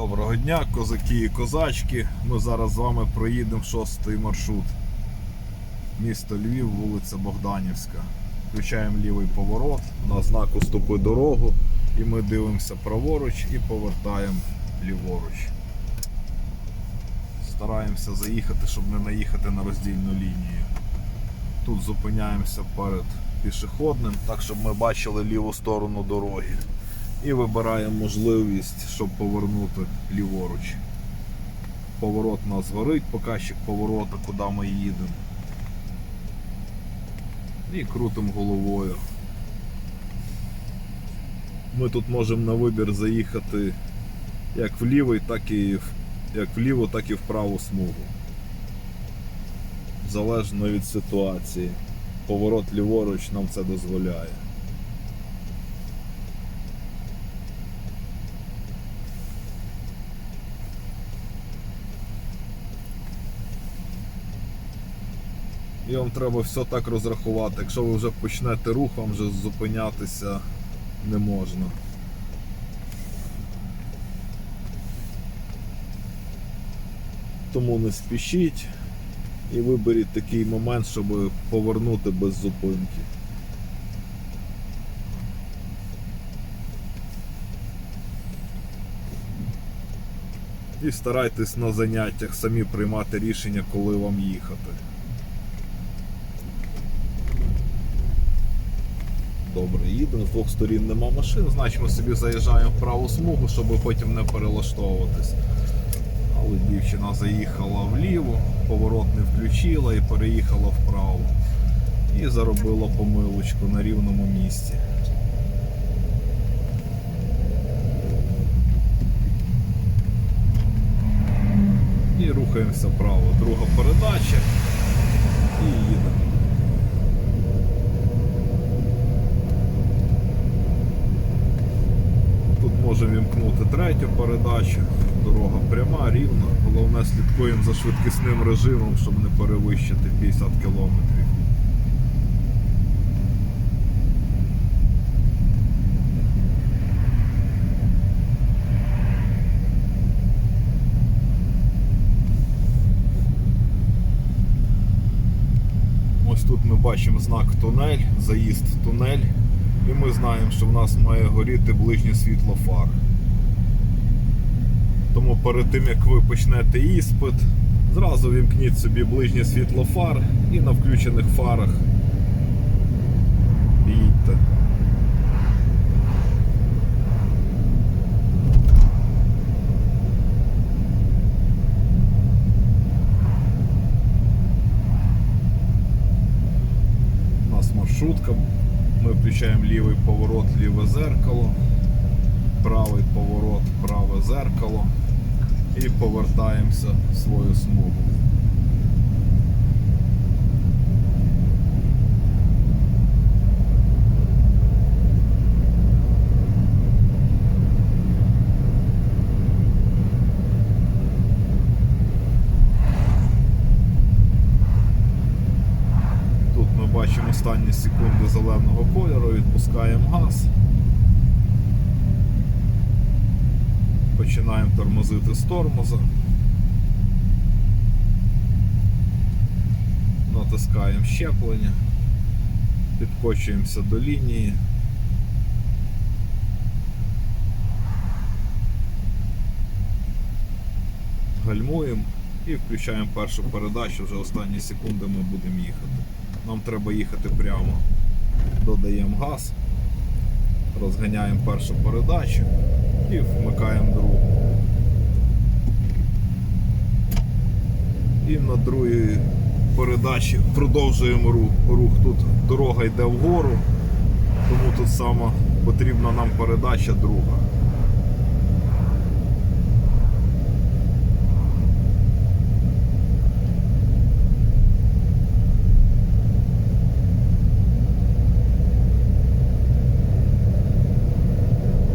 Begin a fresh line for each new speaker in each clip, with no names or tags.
Доброго дня, козаки і козачки. Ми зараз з вами проїдемо шостий маршрут. Місто Львів, вулиця Богданівська. Включаємо лівий поворот, на знак уступи дорогу і ми дивимося праворуч і повертаємо ліворуч. Стараємося заїхати, щоб не наїхати на роздільну лінію. Тут зупиняємося перед пішохідним, так щоб ми бачили ліву сторону дороги і вибираємо можливість, щоб повернути ліворуч. Поворот нас горить, показчик поворота, куди ми їдемо. І крутимо головою. Ми тут можемо на вибір заїхати як в лівий, так і як вліво, так і в праву смугу. Залежно від ситуації. Поворот ліворуч нам це дозволяє. І вам треба все так розрахувати. Якщо ви вже почнете рух, вам вже зупинятися не можна. Тому не спішіть і виберіть такий момент, щоб повернути без зупинки. І старайтесь на заняттях самі приймати рішення, коли вам їхати. Добре, їдемо, з двох сторін нема машин, значить ми собі заїжджаємо в праву смугу, щоб потім не перелаштовуватись. Але дівчина заїхала вліво, поворот не включила і переїхала вправо. І заробила помилочку на рівному місці. І рухаємося вправо. Друга передача. І їдемо. Тут може вімкнути третю передачу, дорога пряма, рівна. Головне слідкуємо за швидкісним режимом, щоб не перевищити 50 км. Ось тут ми бачимо знак тунель, заїзд тунель. І ми знаємо, що в нас має горіти ближнє світло фар. Тому перед тим як ви почнете іспит, зразу вімкніть собі ближнє світло фар і на включених фарах їдьте. У нас маршрутка. Включаємо лівий поворот, ліве зеркало, правий поворот, праве зеркало і повертаємося в свою смугу. Тут ми бачимо останні секунди зеленого кольору, відпускаємо газ. Починаємо тормозити з тормоза. Натискаємо щеплення, підкочуємося до лінії. Гальмуємо і включаємо першу передачу, вже останні секунди ми будемо їхати. Нам треба їхати прямо. Додаємо газ, розганяємо першу передачу і вмикаємо другу. І на другій передачі продовжуємо рух. рух. Тут дорога йде вгору, тому тут саме потрібна нам передача друга.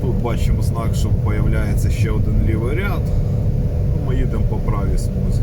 Тут бачимо знак, що з'являється ще один лівий ряд. Ну, Ми їдемо по правій смузі.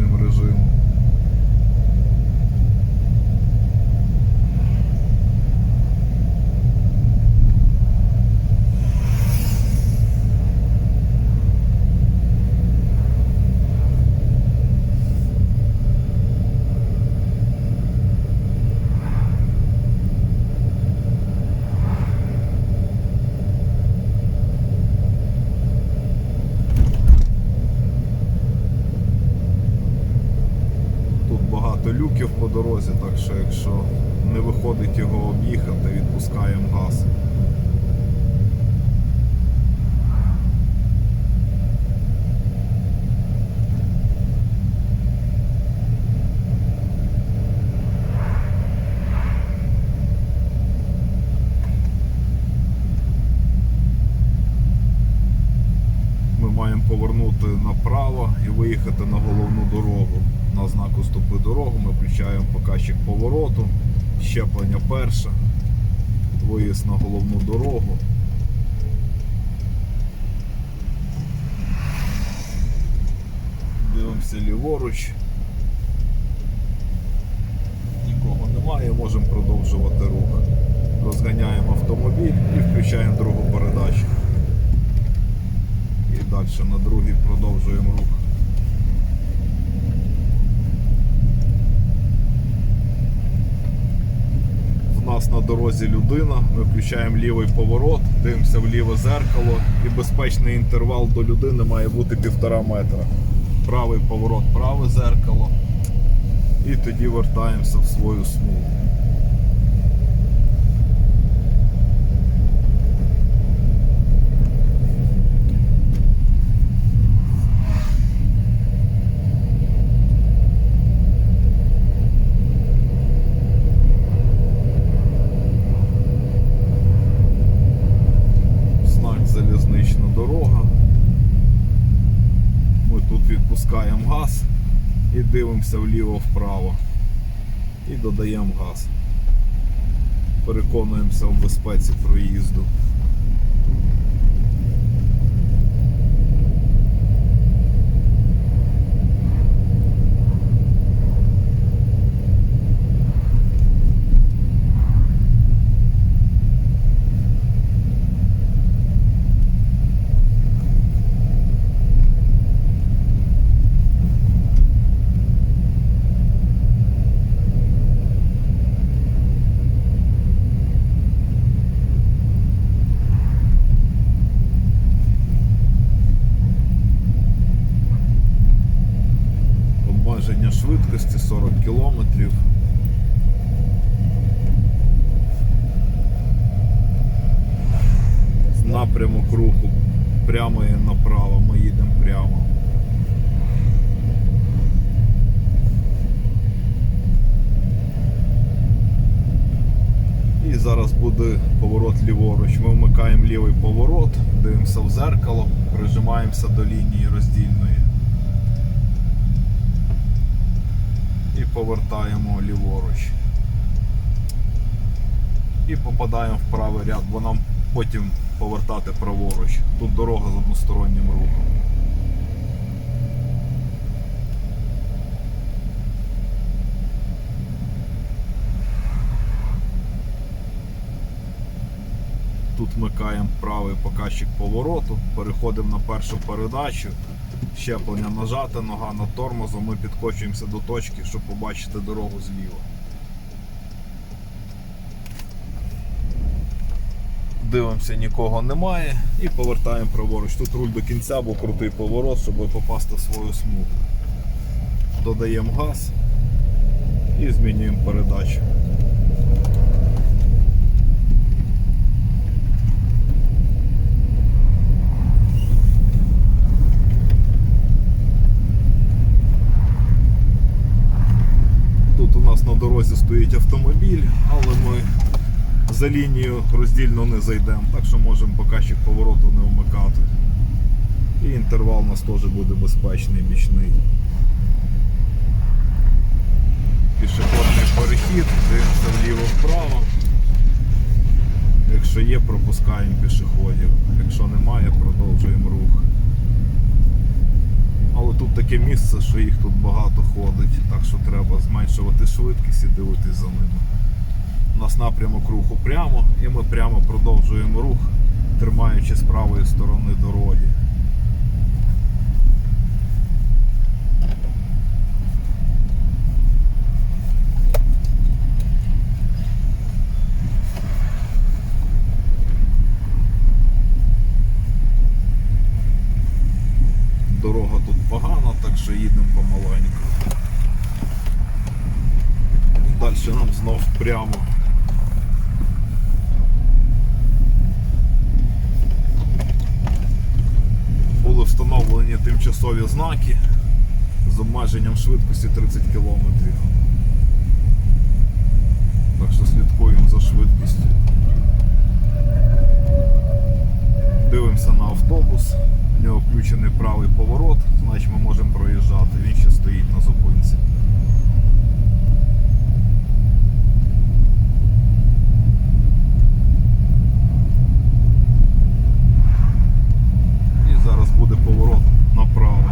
двостороннім режимом. Тут багато люків по дорозі, так що якщо не виходить його об'їхати, відпускаємо газ. Ми маємо повернути направо і виїхати на головну дорогу. На знаку стопи дорогу ми включаємо показчик повороту, щеплення перше, виїзд на головну дорогу. Дивимося ліворуч. Нікого немає, можемо продовжувати рух. Розганяємо автомобіль і включаємо другу передачу. І далі на другий продовжуємо рух. В нас на дорозі людина, ми включаємо лівий поворот, дивимося в ліве зеркало і безпечний інтервал до людини має бути півтора метра. Правий поворот, праве зеркало. І тоді вертаємося в свою смугу. знак залізнична дорога. Ми тут відпускаємо газ і дивимося вліво-вправо. І додаємо газ. Переконуємося в безпеці проїзду. Обмеження швидкості 40 км. Напрямок руху прямо і направо. Ми їдемо прямо. І зараз буде поворот ліворуч. Ми вмикаємо лівий поворот, дивимося в зеркало, прижимаємося до лінії роздільної. і повертаємо ліворуч. І попадаємо в правий ряд, бо нам потім повертати праворуч. Тут дорога з одностороннім рухом. Тут вмикаємо правий показчик повороту, переходимо на першу передачу, щеплення нажати, нога над тормозом, ми підкочуємося до точки, щоб побачити дорогу зліва. Дивимося, нікого немає і повертаємо праворуч. Тут руль до кінця, бо крутий поворот, щоб попасти в свою смугу. Додаємо газ і змінюємо передачу. Тут у нас на дорозі стоїть автомобіль, але ми за лінію роздільно не зайдемо, так що можемо показчик повороту не вмикати. І інтервал у нас теж буде безпечний, бічний. Пішохідний перехід, дивимося вліво-вправо. Якщо є, пропускаємо пішоходів. Якщо немає, продовжуємо рух. Але тут таке місце, що їх тут багато ходить, так що треба зменшувати швидкість і дивитись за ними. У нас напрямок руху прямо, і ми прямо продовжуємо рух, тримаючи з правої сторони дороги. Дорога тут погана, так що їдемо помаленьку. Далі нам знов прямо. Були встановлені тимчасові знаки з обмеженням швидкості 30 км. Так що слідкуємо за швидкістю. Дивимося на автобус, в нього включений правий поворот, значить ми можемо проїжджати. Він ще стоїть на зупинці. І зараз буде поворот направо.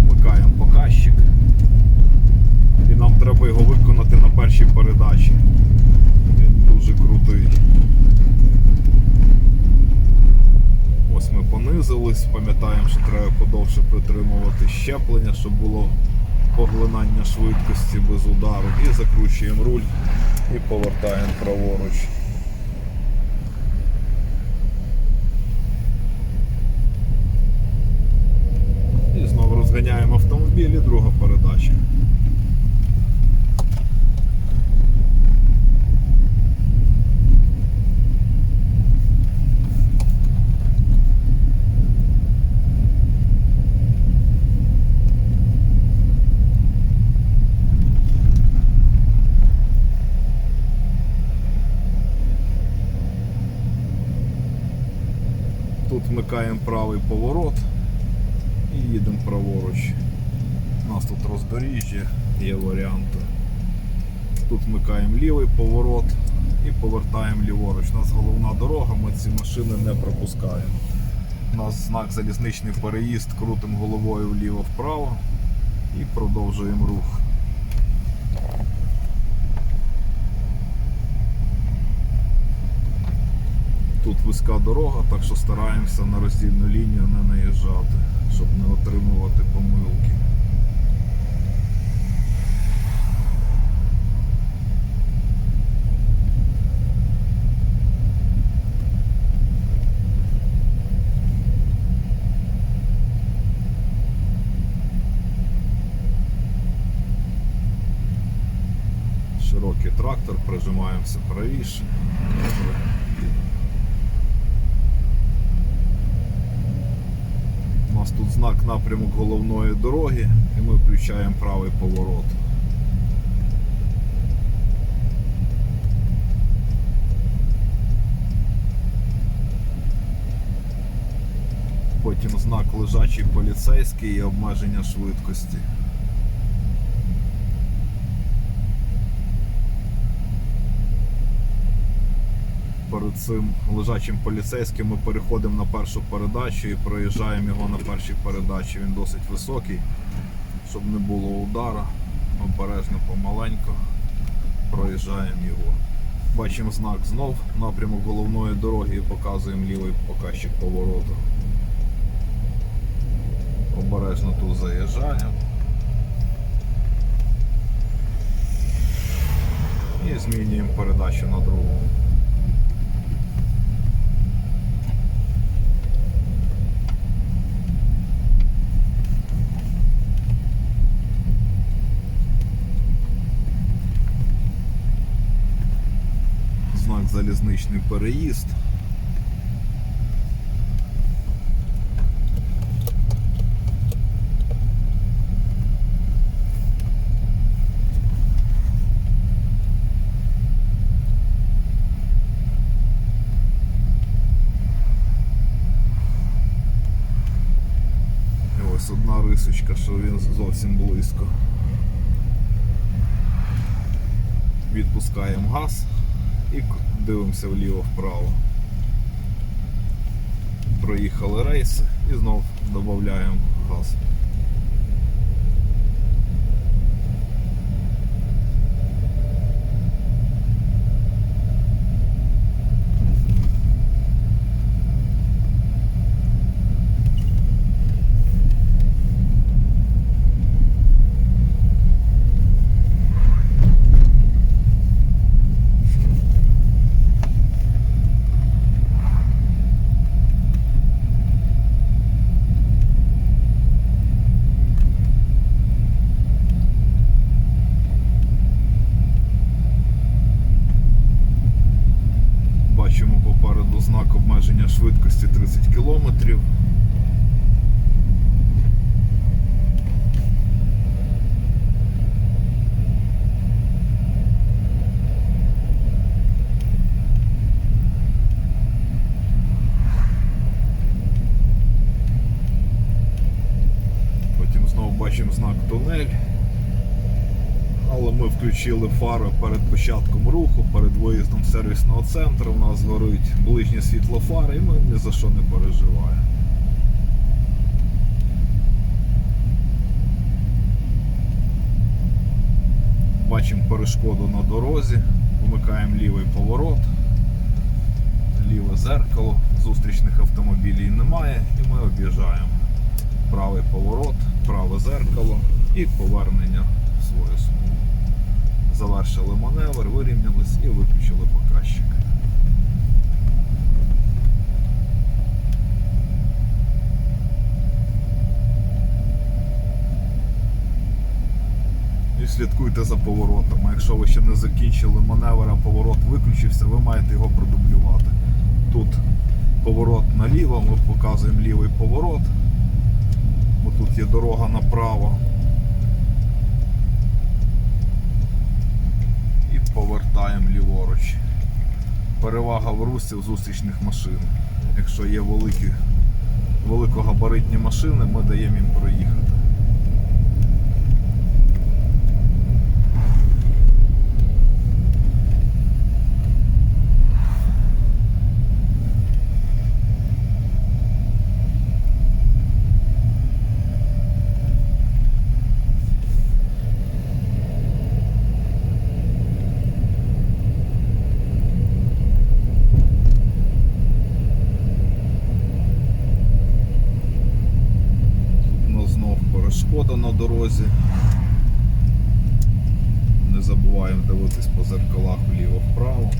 Вмикаємо показчик. І нам треба його виконати на першій передачі. Він дуже крутий. Ось ми понизились, пам'ятаємо, що треба подовше притримувати щеплення, щоб було поглинання швидкості без удару. І закручуємо руль і повертаємо праворуч. І знову розганяємо автомобіль і друга передача. Тут вмикаємо правий поворот і їдемо праворуч. У нас тут роздоріжжя, є варіанти. Тут вмикаємо лівий поворот і повертаємо ліворуч. У нас головна дорога, ми ці машини не пропускаємо. У нас знак залізничний переїзд, крутимо головою вліво-вправо і продовжуємо рух. Тут вузька дорога, так що стараємося на роздільну лінію не наїжджати, щоб не отримувати помилки. Широкий трактор, прижимаємося правіше. Добре. У нас тут знак напрямок головної дороги і ми включаємо правий поворот. Потім знак лежачий поліцейський і обмеження швидкості. Перед цим лежачим поліцейським ми переходимо на першу передачу і проїжджаємо його на першій передачі. Він досить високий, щоб не було удара. Обережно помаленько проїжджаємо його. Бачимо знак знов, напрямок головної дороги і показуємо лівий показчик повороту. Обережно тут заїжджаємо. І змінюємо передачу на другу. знак залізничний переїзд. Ось одна рисочка, що він зовсім близько. Відпускаємо газ і дивимося вліво-вправо. проїхали рейси і знов додаємо газ. Бачимо попереду знак обмеження швидкості 30 км. Потім знову бачимо знак тунель. Але ми включили фари перед початком руху, перед виїздом сервісного центру. У нас горить ближнє світло фари і ми ні за що не переживаємо. Бачимо перешкоду на дорозі, вмикаємо лівий поворот, ліве зеркало, зустрічних автомобілів немає і ми об'їжджаємо. Правий поворот, праве зеркало і повернення в свою смугу. Завершили маневр, вирівнялись і виключили показчик. І слідкуйте за поворотами. Якщо ви ще не закінчили маневр, а поворот виключився, ви маєте його продублювати. Тут поворот наліво, ми показуємо лівий поворот, тут є дорога направо. і повертаємо ліворуч. Перевага в русі в зустрічних машин. Якщо є великі, великогабаритні машини, ми даємо їм проїхати. Тут у нас знов перешкода на дорозі. Не забуваємо дивитись по зеркалах вліво-вправо.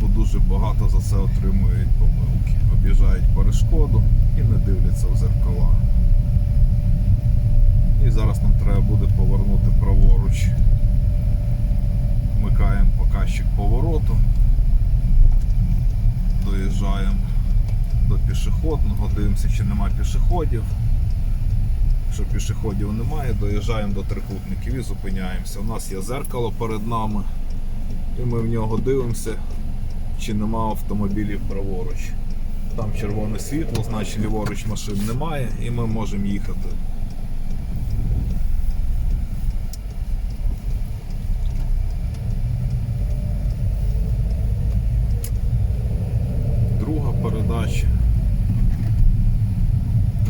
Бо дуже багато за це отримують помилки. Об'їжджають перешкоду і не дивляться в зеркала. І зараз нам треба буде повернути праворуч. Вмикаємо показчик повороту. Доїжджаємо до пішохідного, дивимося, чи нема пішоходів. Якщо пішоходів немає, доїжджаємо до трикутників і зупиняємося. У нас є зеркало перед нами, і ми в нього дивимося, чи нема автомобілів праворуч. Там червоне світло, значить ліворуч машин немає, і ми можемо їхати. друга передача.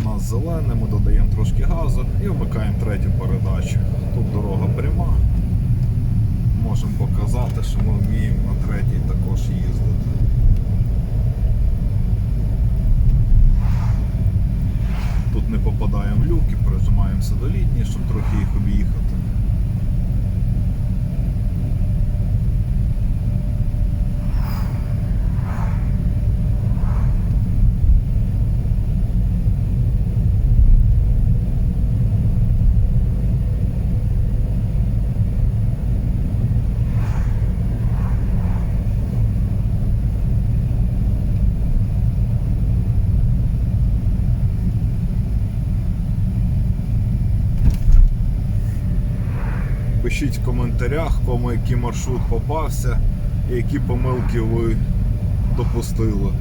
У нас зелене, ми додаємо трошки газу і вмикаємо третю передачу. Тут дорога пряма. Можемо показати, що ми вміємо на третій також їздити. Тут не попадаємо в люки, прижимаємося до літні, щоб трохи їх об'їхати. Пишіть в коментарях, кому який маршрут попався і які помилки ви допустили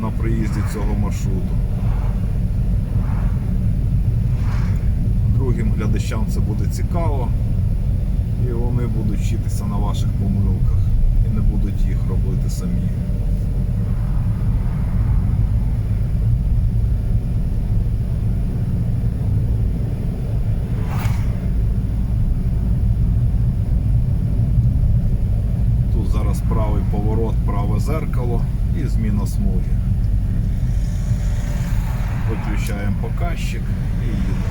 на проїзді цього маршруту. другим глядачам це буде цікаво. І вони будуть вчитися на ваших помилках і не будуть їх робити самі. Тут зараз правий поворот, праве зеркало і зміна смуги. Виключаємо показчик і їдемо.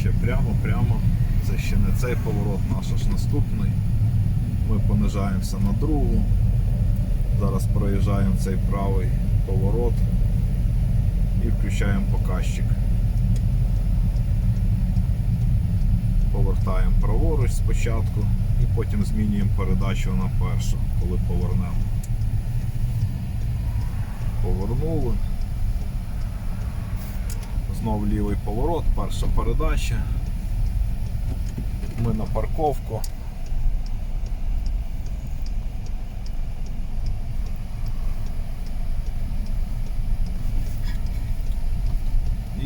Ще прямо, прямо. Це ще не цей поворот, наш аж наступний. Ми понижаємося на другу. Зараз проїжджаємо цей правий поворот і включаємо показчик. Повертаємо праворуч спочатку і потім змінюємо передачу на першу, коли повернемо. Повернули. Знов лівий поворот, перша передача. Ми на парковку.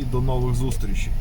І до нових зустрічей.